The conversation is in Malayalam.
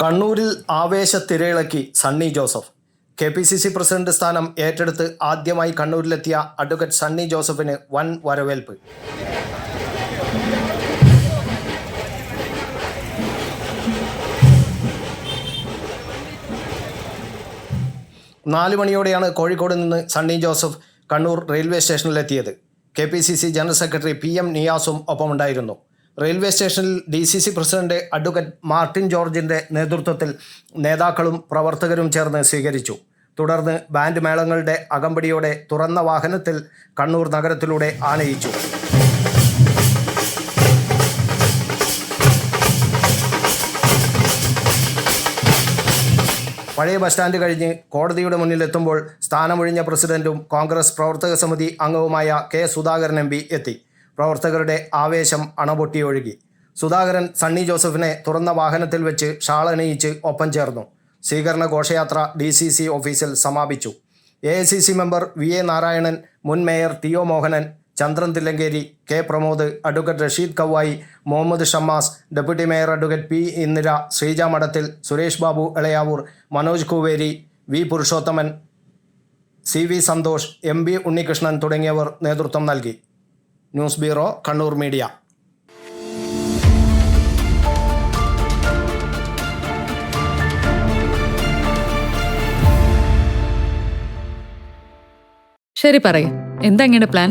കണ്ണൂരിൽ ആവേശ തിരയിളക്കി Sunny Joseph. K P C C president സ്ഥാനം ഏറ്റെടുത്ത് ആദ്യമായി കണ്ണൂരിലെത്തിയ അഡ്വക്കേറ്റ് സണ്ണി ജോസഫിന് വൻ വരവേൽപ്പ്. നാല് മണിയോടെയാണ് കോഴിക്കോട് നിന്ന് Sunny Joseph Kannur railway സ്റ്റേഷനിലെത്തിയത്. K P C C general secretary P M നിയാസും ഒപ്പമുണ്ടായിരുന്നു. റെയിൽവേ സ്റ്റേഷനിൽ D C C president advocate Martin ജോർജിന്റെ നേതൃത്വത്തിൽ നേതാക്കളും പ്രവർത്തകരും ചേർന്ന് സ്വീകരിച്ചു. തുടർന്ന് ബാൻഡ് മേളങ്ങളുടെ അകമ്പടിയോടെ തുറന്ന വാഹനത്തിൽ കണ്ണൂർ നഗരത്തിലൂടെ ആനയിച്ചു. പഴയ ബസ് സ്റ്റാൻഡ് കഴിഞ്ഞ് കോടതിയുടെ മുന്നിലെത്തുമ്പോൾ സ്ഥാനമൊഴിഞ്ഞ പ്രസിഡന്റും കോൺഗ്രസ് പ്രവർത്തക സമിതി അംഗവുമായ കെ സുധാകരൻ എം എത്തി. പ്രവർത്തകരുടെ ആവേശം അണപൊട്ടിയൊഴുകി. സുധാകരൻ സണ്ണി ജോസഫിനെ തുറന്ന വാഹനത്തിൽ വെച്ച് ഷാളണിയിച്ച് ഒപ്പം ചേർന്നു. സ്വീകരണ ഘോഷയാത്ര ഡി സി സി ഓഫീസിൽ സമാപിച്ചു. A I C C member V A Narayanan മുൻ mayor T O Mohanan Chandran Thillankeri K Pramod advocate Rasheed Kavayi Muhammad Shammas deputy mayor advocate P Indira Sreeja Madathil Suresh Babu Elayavoor Manoj Kuveri V Purushothaman C V Santhosh M B Unnikrishnan തുടങ്ങിയവർ നേതൃത്വം നൽകി. News bureau Kannur media. ശരി പറയും. എന്താ ഇങ്ങനെ പ്ലാൻ?